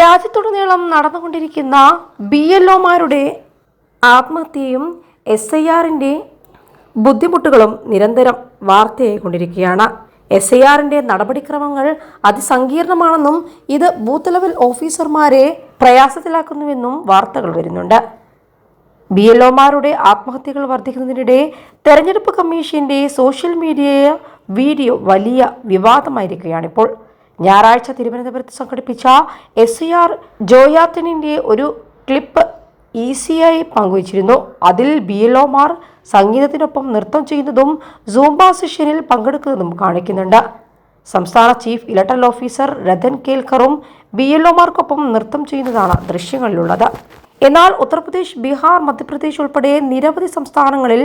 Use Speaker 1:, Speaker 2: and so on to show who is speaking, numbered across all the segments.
Speaker 1: രാജ്യത്തുടനീളം നടന്നുകൊണ്ടിരിക്കുന്ന B L ഒമാരുടെ ആത്മഹത്യയും എസ് ഐ ആറിന്റെ ബുദ്ധിമുട്ടുകളും നിരന്തരം വാർത്തയായിക്കൊണ്ടിരിക്കുകയാണ്. എസ് ഐ ആറിന്റെ നടപടിക്രമങ്ങൾ അതിസങ്കീർണമാണെന്നും ഇത് ബൂത്ത് ലെവൽ ഓഫീസർമാരെ പ്രയാസത്തിലാക്കുന്നുവെന്നും വാർത്തകൾ വരുന്നുണ്ട്. ബി എൽ ഒമാരുടെ ആത്മഹത്യകൾ വർദ്ധിക്കുന്നതിനിടെ തെരഞ്ഞെടുപ്പ് കമ്മീഷന്റെ സോഷ്യൽ മീഡിയ വീഡിയോ വലിയ വിവാദമായിരിക്കുകയാണിപ്പോൾ. ഞായറാഴ്ച തിരുവനന്തപുരത്ത് സംഘടിപ്പിച്ച എസ് സി ആർ ജോയാത്തനിന്റെ ഒരു ക്ലിപ്പ് ഐ പങ്കുവച്ചിരുന്നു. അതിൽ ബി എൽ ഒമാർ സംഗീതത്തിനൊപ്പം നൃത്തം ചെയ്യുന്നതും സൂംബ സെഷനിൽ പങ്കെടുക്കുന്നതും കാണിക്കുന്നുണ്ട്. സംസ്ഥാന ചീഫ് ഇലക്ട്രൽ ഓഫീസർ രതൻ കേൽക്കറും ബി എൽ ഒമാർക്കൊപ്പം നൃത്തം ചെയ്യുന്നതാണ് ദൃശ്യങ്ങളിലുള്ളത്. എന്നാൽ ഉത്തർപ്രദേശ് ബീഹാർ മധ്യപ്രദേശ് ഉൾപ്പെടെ നിരവധി സംസ്ഥാനങ്ങളിൽ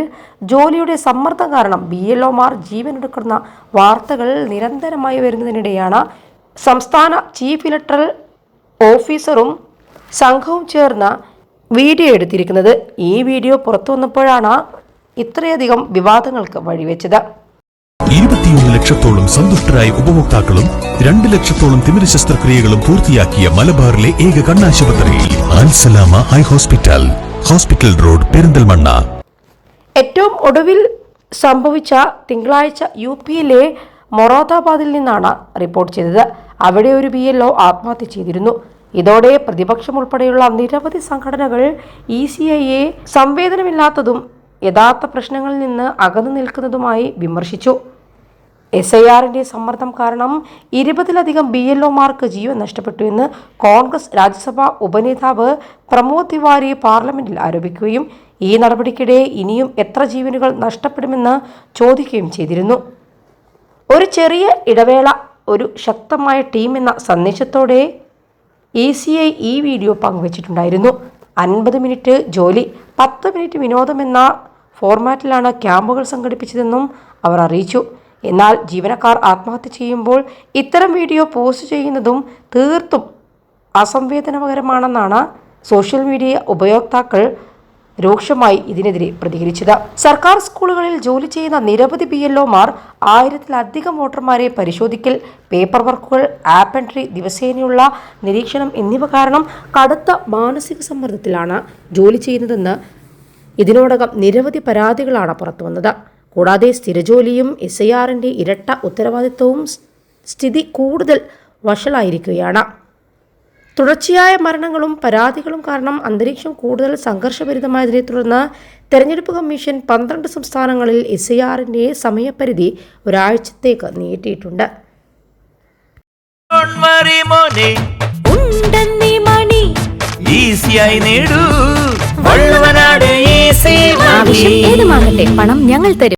Speaker 1: ജോലിയുടെ സമ്മർദ്ദം കാരണം ബി എൽ ഒമാർ ജീവനെടുക്കുന്ന വാർത്തകൾ നിരന്തരമായി വരുന്നതിനിടെയാണ്. സംസ്ഥാന ചീഫ് ഇലക്ട്രൽ ഓഫീസറും സംഘവും ചേർന്ന വീഡിയോ എടുത്തിരിക്കുന്നത്. ഈ വീഡിയോ പുറത്തു വന്നപ്പോഴാണ് ഇത്രയധികം വിവാദങ്ങൾക്ക് വഴിവെച്ചത്.
Speaker 2: ഇരുപത്തിയൊന്ന് ലക്ഷത്തോളം സന്തുഷ്ടരായ ഉപഭോക്താക്കളും രണ്ട് ലക്ഷത്തോളം തിമിര ശസ്ത്രക്രിയകളും പൂർത്തിയാക്കിയ മലബാറിലെ ഏക കണ്ണാശുപത്രി ആൻസലാമ eye hospital hospital road Perinthalmanna.
Speaker 1: ഏറ്റവും ഒടുവിൽ സംഭവിച്ച തിങ്കളാഴ്ച യു പിയിലെ മൊറാദാബാദിൽ നിന്നാണ് റിപ്പോർട്ട് ചെയ്തത്. അവിടെ ഒരു ബി എൽ ഒ ആത്മഹത്യ ചെയ്തിരുന്നു. ഇതോടെ പ്രതിപക്ഷം ഉൾപ്പെടെയുള്ള നിരവധി സംഘടനകൾ ഇ സി ഐയെ സംവേദനമില്ലാത്തതും യഥാർത്ഥ പ്രശ്നങ്ങളിൽ നിന്ന് അകന്നു നിൽക്കുന്നതുമായി വിമർശിച്ചു. എസ് ഐ ആറിന്റെ സമ്മർദ്ദം കാരണം ഇരുപതിലധികം ബി എൽ ഒമാർക്ക് ജീവൻ നഷ്ടപ്പെട്ടു എന്ന് കോൺഗ്രസ് രാജ്യസഭാ ഉപനേതാവ് പ്രമോദ് തിവാരി പാർലമെന്റിൽ ആരോപിക്കുകയും ഈ നടപടിക്കിടെ ഇനിയും എത്ര ജീവനുകൾ നഷ്ടപ്പെടുമെന്ന് ചോദിക്കുകയും ചെയ്തിരുന്നു. ഒരു ചെറിയ ഇടവേള ഒരു ശക്തമായ ടീം എന്ന സന്ദേശത്തോടെ ഇ സി ഐ ഈ വീഡിയോ പങ്കുവച്ചിട്ടുണ്ടായിരുന്നു. അൻപത് മിനിറ്റ് ജോലി പത്ത് മിനിറ്റ് വിനോദം എന്ന ഫോർമാറ്റിലാണ് ക്യാമ്പുകൾ സംഘടിപ്പിച്ചതെന്നും അവർ അറിയിച്ചു. എന്നാൽ ജീവനക്കാർ ആത്മഹത്യ ചെയ്യുമ്പോൾ ഇത്തരം വീഡിയോ പോസ്റ്റ് ചെയ്യുന്നതും തീർത്തും അസംവേദനകരമാണെന്നാണ് സോഷ്യൽ മീഡിയ ഉപയോക്താക്കൾ രൂക്ഷമായി ഇതിനെതിരെ പ്രതികരിച്ചത്. സർക്കാർ സ്കൂളുകളിൽ ജോലി ചെയ്യുന്ന നിരവധി ബി എൽ ഒമാർ ആയിരത്തിലധികം വോട്ടർമാരെ പരിശോധിക്കൽ പേപ്പർ വർക്കുകൾ ആപ്പ് എൻട്രി ദിവസേനയുള്ള നിരീക്ഷണം എന്നിവ കാരണം കടുത്ത മാനസിക സമ്മർദ്ദത്തിലാണ് ജോലി ചെയ്യുന്നതെന്ന് ഇതിനോടകം നിരവധി പരാതികളാണ് പുറത്തു വന്നത് കൂടാതെ സ്ഥിരജോലിയും എസ് ഐ ആറിന്റെ ഇരട്ട ഉത്തരവാദിത്വവും സ്ഥിതി കൂടുതൽ വഷളായിരിക്കുകയാണ്. തുടർച്ചയായ മരണങ്ങളും പരാതികളും കാരണം അന്തരീക്ഷം കൂടുതൽ സംഘർഷഭരിതമായതിനെ തുടർന്ന് തെരഞ്ഞെടുപ്പ് കമ്മീഷൻ പന്ത്രണ്ട് സംസ്ഥാനങ്ങളിൽ എസ് ഐ ആറിന്റെ സമയപരിധി ഒരാഴ്ചത്തേക്ക് നീട്ടിയിട്ടുണ്ട്.
Speaker 3: ഏതുമാകട്ടെ പണം ഞങ്ങൾ തരും.